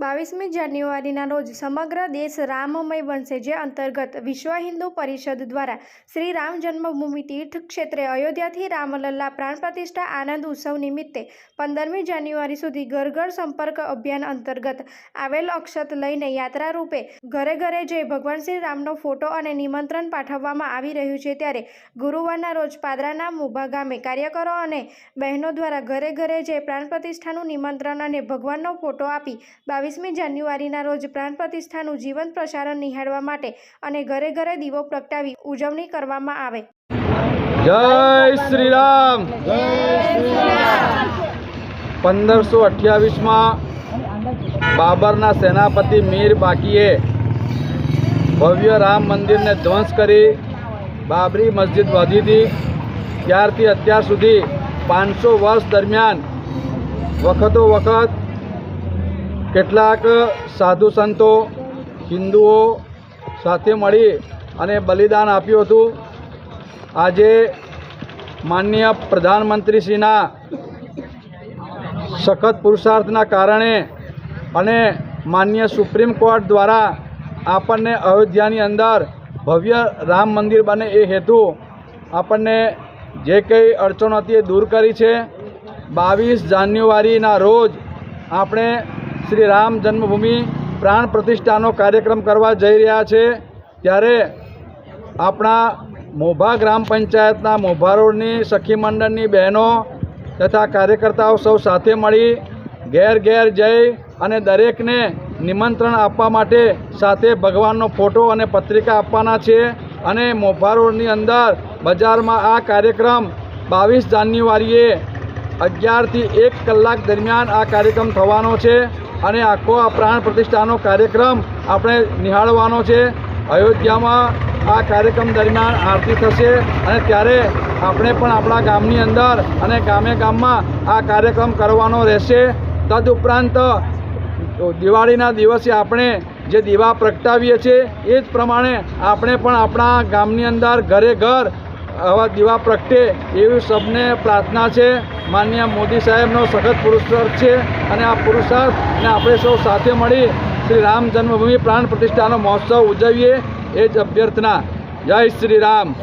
બાવીસમી જાન્યુઆરીના રોજ સમગ્ર દેશ રામમય બનશે, જે અંતર્ગત વિશ્વ હિન્દુ પરિષદ દ્વારા શ્રી રામ જન્મભૂમિ તીર્થ ક્ષેત્રે અયોધ્યાથી રામલલ્લા પ્રાણ પ્રતિષ્ઠા આનંદ ઉત્સવ નિમિત્તે પંદરમી જાન્યુઆરી સુધી ઘર ઘર સંપર્ક અભિયાન અંતર્ગત આવેલ અક્ષત લઈને યાત્રા રૂપે ઘરે ઘરે જઈ ભગવાન શ્રી રામનો ફોટો અને નિમંત્રણ પાઠવવામાં આવી રહ્યું છે. ત્યારે ગુરુવારના રોજ પાદરાના મુભા ગામે કાર્યકરો અને બહેનો દ્વારા ઘરે ઘરે જઈ પ્રાણ પ્રતિષ્ઠાનું નિમંત્રણ અને ભગવાનનો ફોટો આપી બાવીસમી જાન્યુઆરીના રોજ પ્રાણ પ્રતિષ્ઠાનું જીવંત પ્રસારણ નિહાળવા માટે અને ઘરે ઘરે દીવો પ્રગટાવી ઉજવણી કરવામાં આવે. જય શ્રી રામ પંદરસો અઠ્યાવીસમાં બાબરના સેનાપતિ મીર બાકીએ ભવ્ય રામ મંદિરને ધ્વંસ કરી બાબરી મસ્જિદ વધી હતી. ત્યારથી અત્યાર સુધી પાંચસો વર્ષ દરમિયાન વખતો વખત કેટલાક સાધુ સંતો, હિન્દુઓ સાથે મળી અને બલિદાન આપ્યું હતું. આજે માનનીય પ્રધાનમંત્રીશ્રીના સખત પુરુષાર્થના કારણે અને માનનીય સુપ્રીમ કોર્ટ દ્વારા આપણને અયોધ્યાની અંદર ભવ્ય રામ મંદિર બને એ હેતુ આપણને જે કંઈ અડચણો હતી એ દૂર કરી છે. બાવીસ જાન્યુઆરીના રોજ આપણે શ્રી રામ જન્મભૂમિ પ્રાણ પ્રતિષ્ઠાનો કાર્યક્રમ કરવા જઈ રહ્યા છે. ત્યારે આપણા મોભા ગ્રામ પંચાયતના મોભા રોડની સખી મંડળની બહેનો તથા કાર્યકર્તાઓ સૌ સાથે મળી ઘેર ઘેર જઈ અને દરેકને નિમંત્રણ આપવા માટે સાથે ભગવાનનો ફોટો અને પત્રિકા આપવાના છે અને મોભા રોડની અંદર બજારમાં આ કાર્યક્રમ બાવીસ જાન્યુઆરીએ અગિયારથી એક કલાક દરમિયાન આ કાર્યક્રમ થવાનો છે. અને આખો આ પ્રાણ પ્રતિષ્ઠાનો કાર્યક્રમ આપણે નિહાળવાનો છે. અયોધ્યામાં આ કાર્યક્રમ દરમિયાન આરતી થશે અને ત્યારે આપણે પણ આપણા ગામની અંદર અને ગામે ગામમાં આ કાર્યક્રમ કરવાનો રહેશે. તદુપરાંત દિવાળીના દિવસે આપણે જે દીવા પ્રગટાવીએ છીએ, એ જ પ્રમાણે આપણે પણ આપણા ગામની અંદર ઘરે ઘર આવા દીવા પ્રગટે એવી સબને પ્રાર્થના છે. માન્ય મોદી સાહેબનો સખત પુરુષાર્થ છે અને આ પુરુષાર્થને આપણે સૌ સાથે મળી શ્રી રામ જન્મભૂમિ પ્રાણ પ્રતિષ્ઠાનો મહોત્સવ ઉજવીએ એ જ અભ્યર્થના. જય શ્રી રામ.